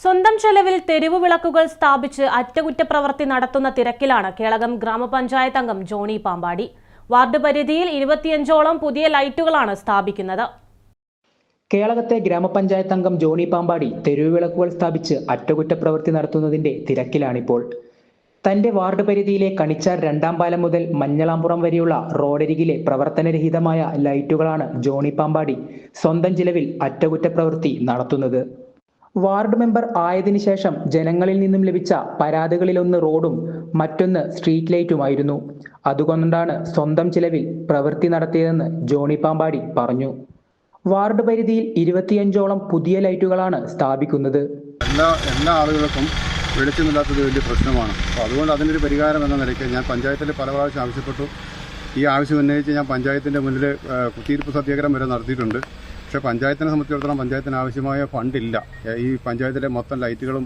സ്വന്തം ചെലവിൽ തെരുവ് വിളക്കുകൾ സ്ഥാപിച്ച് അറ്റകുറ്റപ്രവൃത്തി നടത്തുന്ന തിരക്കിലാണ് കേളകം ഗ്രാമപഞ്ചായത്ത് അംഗം ജോണി പാമ്പാടി. വാർഡ് പരിധിയിൽ ഇരുപത്തിയഞ്ചോളം പുതിയ ലൈറ്റുകളാണ് സ്ഥാപിക്കുന്നത്. കേളകത്തെ ഗ്രാമപഞ്ചായത്ത് അംഗം ജോണി പാമ്പാടി തെരുവുവിളക്കുകൾ സ്ഥാപിച്ച് അറ്റകുറ്റപ്രവൃത്തി നടത്തുന്നതിന്റെ തിരക്കിലാണിപ്പോൾ. തന്റെ വാർഡ് പരിധിയിലെ കണിച്ചാർ രണ്ടാം പാലം മുതൽ മഞ്ഞളാമ്പുറം വരെയുള്ള റോഡരികിലെ പ്രവർത്തനരഹിതമായ ലൈറ്റുകളാണ് ജോണി പാമ്പാടി സ്വന്തം ചിലവിൽ അറ്റകുറ്റപ്രവൃത്തി നടത്തുന്നത്. വാർഡ് മെമ്പർ ആയതിനു ശേഷം ജനങ്ങളിൽ നിന്നും ലഭിച്ച പരാതികളിലൊന്ന് റോഡും മറ്റൊന്ന് സ്ട്രീറ്റ് ലൈറ്റുമായിരുന്നു. അതുകൊണ്ടാണ് സ്വന്തം ചിലവിൽ പ്രവൃത്തി നടത്തിയതെന്ന് ജോണി പാമ്പാടി പറഞ്ഞു. വാർഡ് പരിധിയിൽ ഇരുപത്തിയഞ്ചോളം പുതിയ ലൈറ്റുകളാണ് സ്ഥാപിക്കുന്നത്. എല്ലാ എല്ലാ ആളുകൾക്കും വെളിച്ചമില്ലാത്തത് വലിയ പ്രശ്നമാണ്. അപ്പോൾ അതുകൊണ്ട് അതിനൊരു പരിഹാരം എന്ന നിലയ്ക്ക് ഞാൻ പഞ്ചായത്തിൽ പല പ്രാവശ്യം ആവശ്യപ്പെട്ടു. ഈ ആവശ്യം ഉന്നയിച്ച് ഞാൻ പഞ്ചായത്തിന്റെ മുന്നിൽ കുത്തിയിരിപ്പ് സത്യാഗ്രഹം വരെ നടത്തിയിട്ടുണ്ട്. പക്ഷേ പഞ്ചായത്തിനെ സംബന്ധിച്ചിടത്തോളം പഞ്ചായത്തിന് ആവശ്യമായ ഫണ്ടില്ല. ഈ പഞ്ചായത്തിലെ മൊത്തം ലൈറ്റുകളും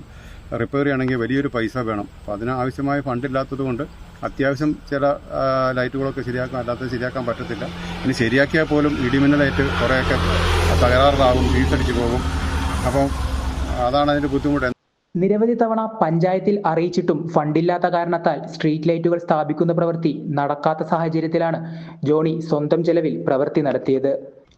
റിപ്പയർ ചെയ്യണമെങ്കിൽ വലിയൊരു പൈസ വേണം. അപ്പോൾ അതിന് ആവശ്യമായ ഫണ്ടില്ലാത്തത് കൊണ്ട് അത്യാവശ്യം ചില ലൈറ്റുകളൊക്കെ ശരിയാക്കാൻ അല്ലാത്തത് ശരിയാക്കാൻ പറ്റത്തില്ല. ഇനി ശരിയാക്കിയാൽ പോലും ഇടിമിന്നലായിട്ട് കുറേയൊക്കെ തകരാറിലാകും വീസടിച്ചു പോകും. അപ്പം അതാണ് അതിന്റെ ബുദ്ധിമുട്ട്. നിരവധി തവണ പഞ്ചായത്തിൽ അറിയിച്ചിട്ടും ഫണ്ടില്ലാത്ത കാരണത്താൽ സ്ട്രീറ്റ് ലൈറ്റുകൾ സ്ഥാപിക്കുന്ന പ്രവൃത്തി നടക്കാത്ത സാഹചര്യത്തിലാണ് ജോണി സ്വന്തം ചെലവിൽ പ്രവൃത്തി നടത്തിയത്.